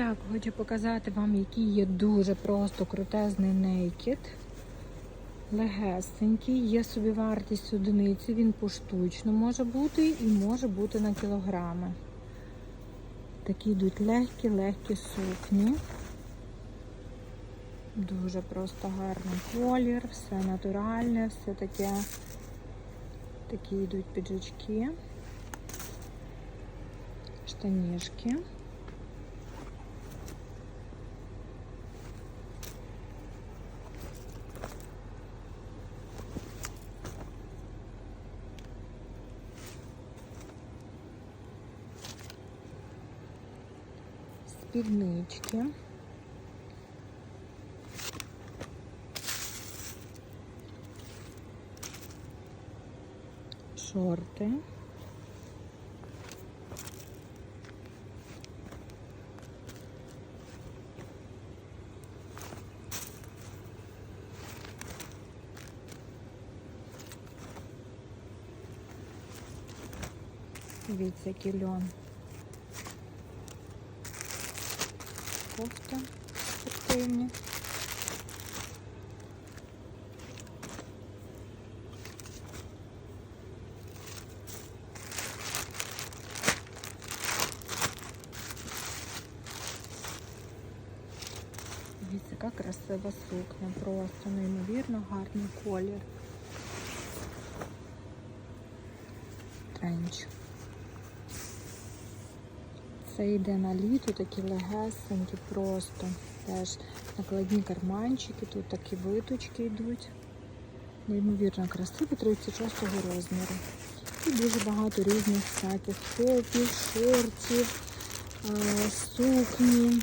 так, хочу показати вам, який є дуже просто крутезний нейкід. Легесенький, є собі вартість одиниці, він поштучно може бути і може бути на кілограми. Такі йдуть легкі-легкі сукні. Дуже просто гарний колір, все натуральне, все таке. Такі йдуть піджачки, штанішки. Спіднички. Шорти. Дивіться, який Кофта спортивні. Дивіться, яка красива сукня, просто неймовірно гарний колір. Тренч. Це йде на літо, такі легесенькі, просто теж накладні карманчики, тут такі виточки йдуть. Неймовірно красиві 36 розміру. І дуже багато різних всяких топів, шортів, е, сукні.